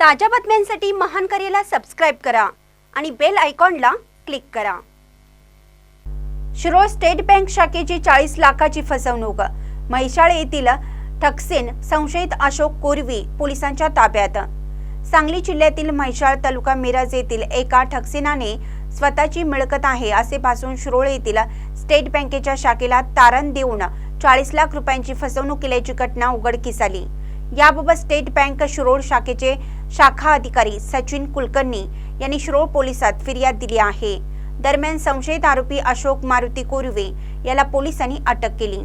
ताज्या बातम्यांसाठी महान करेला सबस्क्राईब करा आणि बेल आयकॉनला क्लिक करा. शिरोळ स्टेट बँक शाखेची चाळीस लाखाची फसवणूक. म्हैसाळ येथील ठकसेन संशयित अशोक कोरवी पोलिसांच्या ताब्यात. सांगली जिल्ह्यातील म्हैसाळ तालुका मिरज येथील एका ठकसेनाने स्वतःची मिळकत आहे असे भासून शिरोळ येथील स्टेट बँकेच्या शाखेला तारण देऊन चाळीस लाख रुपयांची फसवणूक केल्याची घटना उघडकीस आली. याबाबत स्टेट बँक शिरोळ शाखेचे शाखा अधिकारी सचिन कुलकर्णी यांनी शिरोळ पोलिसात फिर्याद दिली आहे. दरम्यान संशयित आरोपी अशोक मारुती कोरवे याला पोलिसांनी अटक केली.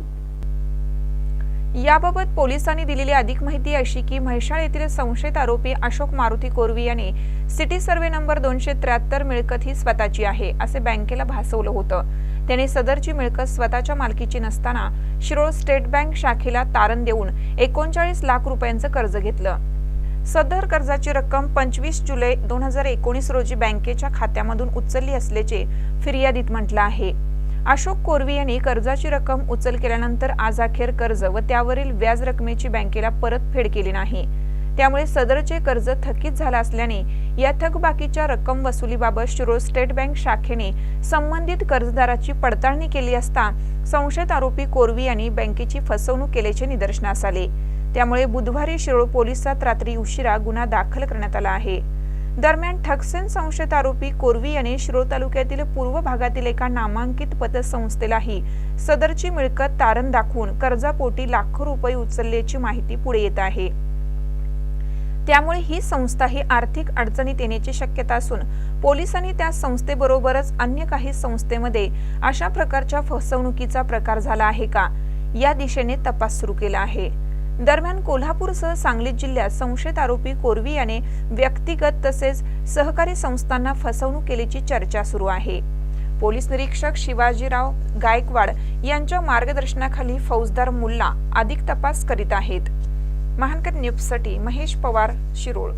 याबाबत पोलिसांनी दिलेली अधिक माहिती अशी की म्हैसाळ येथील संशयित आरोपी अशोक मारुती कोरवी याने सिटी सर्वे नंबर दोनशे त्र्याहत्तर मिळकत ही स्वतःची आहे असे बँकेला भासवलं होतं. त्याने सदरची मिळकत स्वतःच्या मालकीची नसताना शिरोळ स्टेट बँक शाखेला तारण देऊन एकोणचाळीस लाख रुपयांचं कर्ज घेतलं. सदर कर्जाची रक्कम पंचवीस जुलै दोन हजार एकोणीस रोजी बँकेच्या खात्यामधून उचलली असल्याचे फिर्यादीत म्हटलं आहे. अशोक कोरवी यांनी कर्जाची रक्कम उचल केल्यानंतर आज अखेर कर्ज व त्यावरील व्याज रकमेची बँकेला परतफेड केली नाही. त्यामुळे सदरचे कर्ज थकीत झालं असल्याने या थकबाकीच्या रक्कम वसुलीबाबत शिरोळ स्टेट बँक शाखेने संबंधित कर्जदाराची पडताळणी केली असता संशयित आरोपी कोरवी यांनी बँकेची फसवणूक केल्याचे निदर्शनास आले. त्यामुळे बुधवारी शिरोळ पोलिसात रात्री उशिरा गुन्हा दाखल करण्यात आला आहे. दरम्यान ठकसेन संशयित आरोपी कोरवी याने शिरोळ तालुक्यातील पूर्व भागातील एका नामांकित पतसंस्थेलाही सदरची मिळकत तारण दाखवून कर्जापोटी लाखो रुपये उचलल्याची माहिती पुढे येत आहे. त्यामुळे ही संस्था ही आर्थिक अडचणीत येण्याची शक्यता असून पोलिसांनी त्या संस्थेबरोबरच अन्य काही संस्थेमध्ये अशा प्रकारच्या फसवणुकीचा प्रकार झाला आहे का? या दिशेने तपास सुरू केला आहे. दरम्यान कोल्हापूरसह सांगली जिल्ह्यात संशयित आरोपी कोरवी याने व्यक्तिगत तसेच सहकारी संस्थांना फसवणूक केल्याची चर्चा सुरू आहे. पोलीस निरीक्षक शिवाजीराव गायकवाड यांच्या मार्गदर्शनाखाली फौजदार मुल्ला अधिक तपास करीत आहेत. महानकर न्यूजसाठी महेश पवार शिरोळ.